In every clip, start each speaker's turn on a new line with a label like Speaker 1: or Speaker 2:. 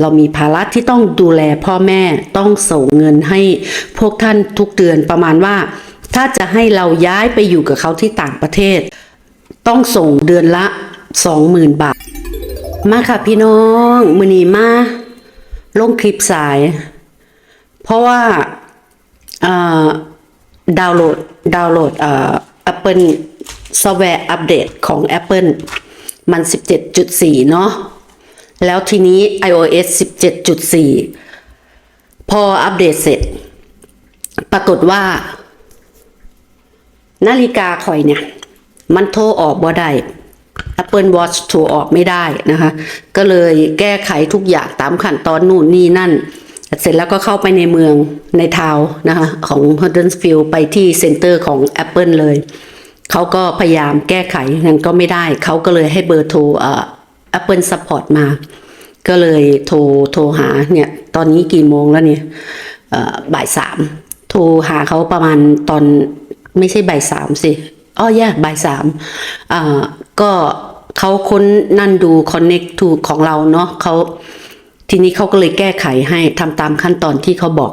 Speaker 1: เรามีภาระที่ต้องดูแลพ่อแม่ต้องส่งเงินให้พวกท่านทุกเดือนประมาณว่า ถ้าจะให้เราย้ายไปอยู่กับเขาที่ต่างประเทศ ต้องส่งเดือนละสองหมื่นบาท มาค่ะพี่น้องมือนีมาลงคลิปสาย เพราะว่าดาวน์โหลดดาวน์โหลดเอ่อ Apple ซอฟต์แวร์อัปเดตของ Apple มัน 17.4 เนาะ แล้วทีนี้ iOS 17.4 พออัปเดตเสร็จ ปรากฏว่า นาฬิกาคอยเนี่ย มันโทรออกบ่ได้ Apple Watch โทรออกไม่ได้นะคะ ก็เลยแก้ไขทุกอย่างตามขั้นตอนนู่นนี่นั่น เสร็จแล้วก็เข้าไปในเมืองในทาวนะคะ ของ Huddersfield ไปที่เซ็นเตอร์ของ Apple เลย เขาก็พยายามแก้ไขยังก็ไม่ได้ เขาก็เลยให้เบอร์โทรอ่ Apple Support มา ก็เลยโทรโทรหาเนี่ยตอนนี้กี่โมงแล้วเนี่ยบ่ายสามโทรหาเขาประมาณตอนไม่ใช่บ่ายสามสิอ้อแย่บ่ายสามอ่าก็เขาค้นนั่นดู connect to ของเราเนาะเขาทีนี้เขาก็เลยแก้ไขให้ทำตามขั้นตอนที่เขาบอก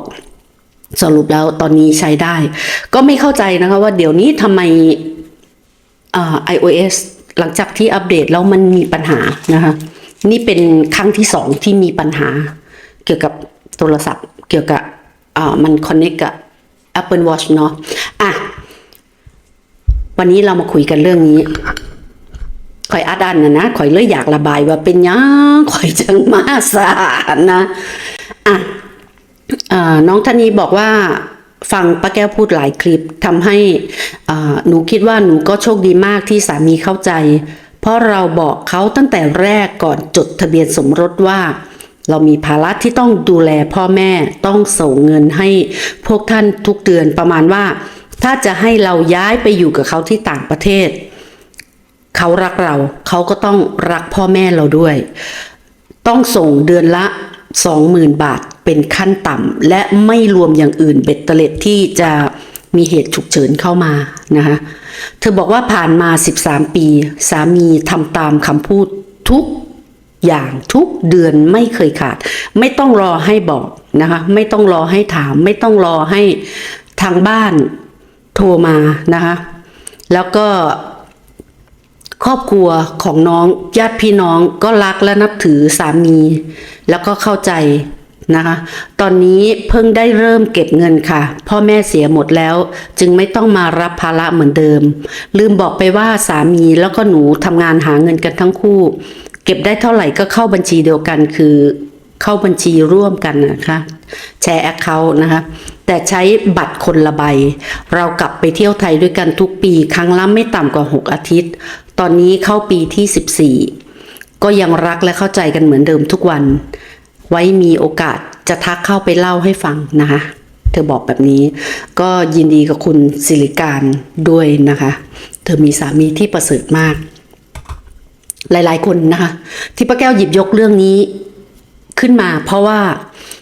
Speaker 1: สรุปแล้วตอนนี้ใช้ได้ ก็ไม่เข้าใจนะคะว่าเดี๋ยวนี้ทำไมอ iOS หลังจากที่อัปเดตแล้วมันมีปัญหานะคะ นี่เป็นครั้งที่สองที่มีปัญหา เกี่ยวกับโทรศัพท์ เกี่ยวกับอ่ามัน connect กับ Apple Watch เนาะอะวันนี้เรามาคุยกันเรื่องนี้ข่อยอัดอันนะนะข่อยเลยอยากระบายว่าเป็นยังข่อยจังมาสารนะอะอ่าน้องธนีบอกว่า ฟังป้าแก้วพูดหลายคลิปทำให้หนูคิดว่าหนูก็โชคดีมากที่สามีเข้าใจ เพราะเราบอกเขาตั้งแต่แรกก่อนจดทะเบียนสมรสว่า เรามีภาระที่ต้องดูแลพ่อแม่ต้องส่งเงินให้พวกท่านทุกเดือนประมาณว่า ถ้าจะให้เราย้ายไปอยู่กับเขาที่ต่างประเทศ เขารักเราเขาก็ต้องรักพ่อแม่เราด้วย ต้องส่งเดือนละสองหมื่นบาท เป็นขั้นต่ำและไม่รวมอย่างอื่นเบ็ดเตล็ดที่จะมีเหตุฉุกเฉินเข้ามานะคะเธอบอกว่าผ่านมา 13 ปี สามีทำตามคำพูดทุกอย่างทุกเดือนไม่เคยขาด ไม่ต้องรอให้บอกนะคะไม่ต้องรอให้ถาม ไม่ต้องรอให้ทางบ้านโทรมานะคะแล้วก็ครอบครัวของน้องญาติพี่น้องก็รักและนับถือสามี แล้วก็เข้าใจ นะคะ ตอนนี้เพิ่งได้เริ่มเก็บเงินค่ะ พ่อแม่เสียหมดแล้ว จึงไม่ต้องมารับภาระเหมือนเดิม ลืมบอกไปว่าสามีแล้วก็หนูทำงานหาเงินกันทั้งคู่ เก็บได้เท่าไหร่ก็เข้าบัญชีเดียวกันคือเข้าบัญชีร่วมกันนะคะแชร์แอคเคาท์นะคะแต่ใช้บัตรคนละใบ เรากลับไปเที่ยวไทยด้วยกันทุกปีครั้งละไม่ต่ำกว่า 6 อาทิตย์ ตอนนี้เข้าปีที่ 14 ก็ยังรักและเข้าใจกันเหมือนเดิมทุกวัน ไว้มีโอกาสจะทักเข้าไปเล่าให้ฟังนะคะ เธอบอกแบบนี้ ก็ยินดีกับคุณสิริการด้วยนะคะ เธอมีสามีที่ประเสริฐมาก หลายๆคนนะคะ ที่ป้าแก้วหยิบยกเรื่องนี้ขึ้นมา เพราะว่า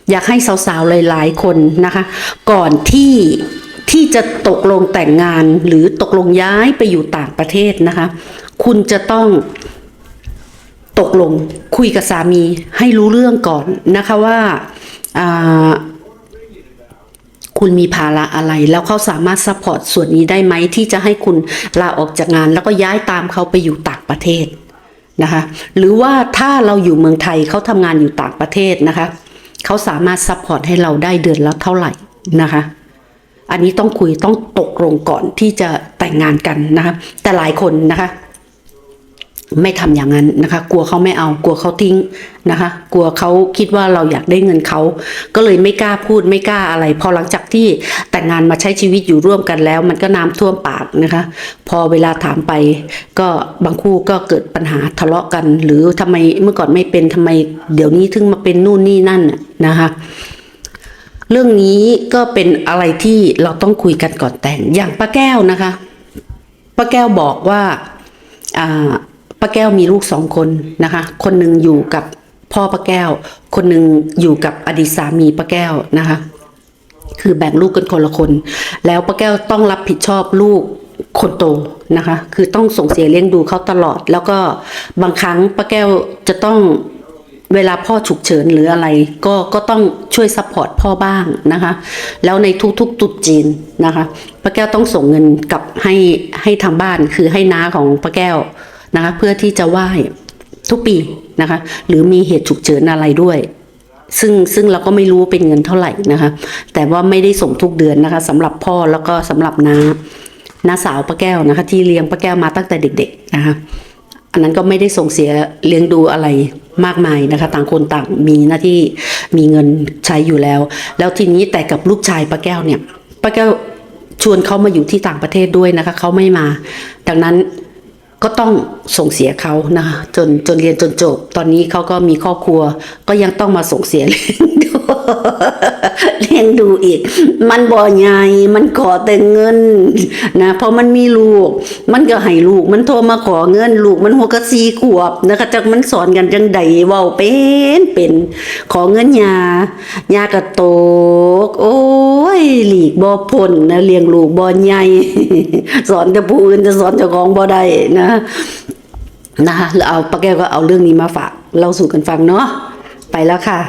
Speaker 1: อยากให้สาวๆหลายๆคนนะคะ ก่อนที่ที่จะตกลงแต่งงานหรือตกลงย้ายไปอยู่ต่างประเทศนะคะ คุณจะต้อง ตกลงคุยกับสามีให้รู้เรื่องก่อนนะคะว่าคุณมีภาระอะไร แล้วเขาสามารถซัพพอร์ตส่วนนี้ได้ไหมที่จะให้คุณลาออกจากงาน แล้วก็ย้ายตามเขาไปอยู่ต่างประเทศนะคะ หรือว่าถ้าเราอยู่เมืองไทยเขาทำงานอยู่ต่างประเทศนะคะเขาสามารถซัพพอร์ตให้เราได้เดือนละเท่าไหร่นะคะ อันนี้ต้องคุยต้องตกลงก่อนที่จะแต่งงานกันนะคะ แต่หลายคนนะคะ ไม่ทำอย่างนั้นนะคะ กลัวเขาไม่เอากลัวเขาทิ้งนะคะ กลัวเขาคิดว่าเราอยากได้เงินเขาก็เลยไม่กล้าพูดไม่กล้าอะไร พอหลังจากที่แต่งงานมาใช้ชีวิตอยู่ร่วมกันแล้ว มันก็น้ำท่วมปากนะคะ พอเวลาถามไป ก็บางคู่ก็เกิดปัญหาทะเลาะกัน หรือทำไมเมื่อก่อนไม่เป็นทำไมเดี๋ยวนี้ถึงมาเป็นนู่นนี่นั่นนะนะคะเรื่องนี้ก็เป็นอะไรที่เราต้องคุยกันก่อนแต่งอย่างป้าแก้วนะคะป้าแก้วบอกว่าอ่า ป้าแก้วมีลูกสองคนนะคะ คนหนึ่งอยู่กับพ่อป้าแก้ว คนหนึ่งอยู่กับอดีตสามีป้าแก้วนะคะ คือแบ่งลูกกันคนละคน แล้วป้าแก้วต้องรับผิดชอบลูกคนโตนะคะ คือต้องส่งเสียเลี้ยงดูเขาตลอด แล้วก็บางครั้งป้าแก้วจะต้องเวลาพ่อฉุกเฉินหรืออะไรก็ก็ต้องช่วยซัพพอร์ตพ่อบ้างนะคะ แล้วในทุกๆตุดจีนนะคะป้าแก้วต้องส่งเงินกลับให้ให้ทางบ้านคือให้น้าของป้าแก้ว นะคะเพื่อที่จะไหว้ทุกปีนะคะหรือมีเหตุฉุกเฉินอะไรด้วยซึ่งซึ่งเราก็ไม่รู้เป็นเงินเท่าไหร่นะคะ แต่ว่าไม่ได้ส่งทุกเดือนนะคะสำหรับพ่อแล้วก็สำหรับน้าน้าสาวป้าแก้วนะคะ ที่เลี้ยงป้าแก้วมาตั้งแต่เด็ก ๆนะคะ อันนั้นก็ไม่ได้ส่งเสียเลี้ยงดูอะไรมากมายนะคะ ต่างคนต่างมีหน้าที่มีเงินใช้อยู่แล้ว แล้วทีนี้แต่กับลูกชายป้าแก้วเนี่ยป้าแก้วชวนเขามาอยู่ที่ต่างประเทศด้วยนะคะเขาไม่มา ดังนั้น ก็ต้องส่งเสียเขานะคะจนจนเรียนจนจบ ตอนนี้เขาก็มีครอบครัว ก็ยังต้องมาส่งเสียเลี้ยงดู เลี้ยงดูอีก มันบ่ใหญ่ มันขอแต่เงินนะพราะมันมีลูก มันก็ให้ลูก มันโทรมาขอเงินลูก มันหัวกะซีขวบนะคะจักมันสอนกันจังใดเว้าเป็นเป็น ขอเงินยายากระโตก โอ้ยหลีกบ่พ้นนะเลี้ยงลูกบ่ใหญ่ สอนแต่ผู้อื่นจะสอนเจ้าของบ่ได้นะนะคะแล้วเอาป้าแก้วก็เอาเรื่องนี้มาฝากเล่าสู่กันฟังเนาะไปแล้วค่ะ